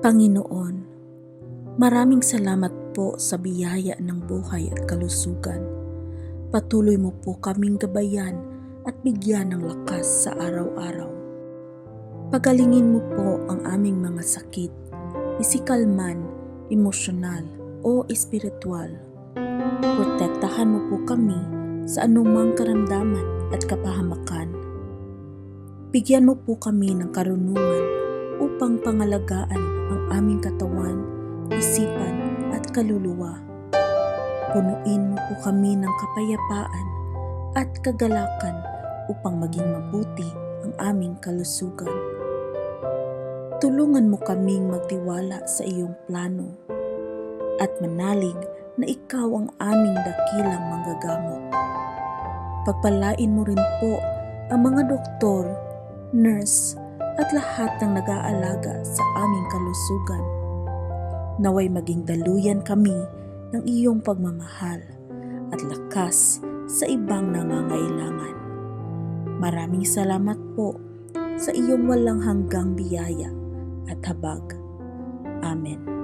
Panginoon, maraming salamat po sa biyaya ng buhay at kalusugan. Patuloy mo po kaming gabayan at bigyan ng lakas sa araw-araw. Pagalingin mo po ang aming mga sakit, pisikal man, emosyonal o espiritual. Protektahan mo po kami sa anumang karamdaman at kapahamakan. Bigyan mo po kami ng karunungan upang pangalagaan ang aming katawan, isipan at kaluluwa. Punuin mo po kami ng kapayapaan at kagalakan upang maging mabuti ang aming kalusugan. Tulungan mo kaming magtiwala sa iyong plano at manalig na ikaw ang aming dakilang manggagamot. Pagpalain mo rin po ang mga doktor, nurse at lahat ng nag-aalaga sa aming kalusugan. Naway maging daluyan kami ng iyong pagmamahal at lakas sa ibang nangangailangan. Maraming salamat po sa iyong walang hanggang biyaya at habag. Amen.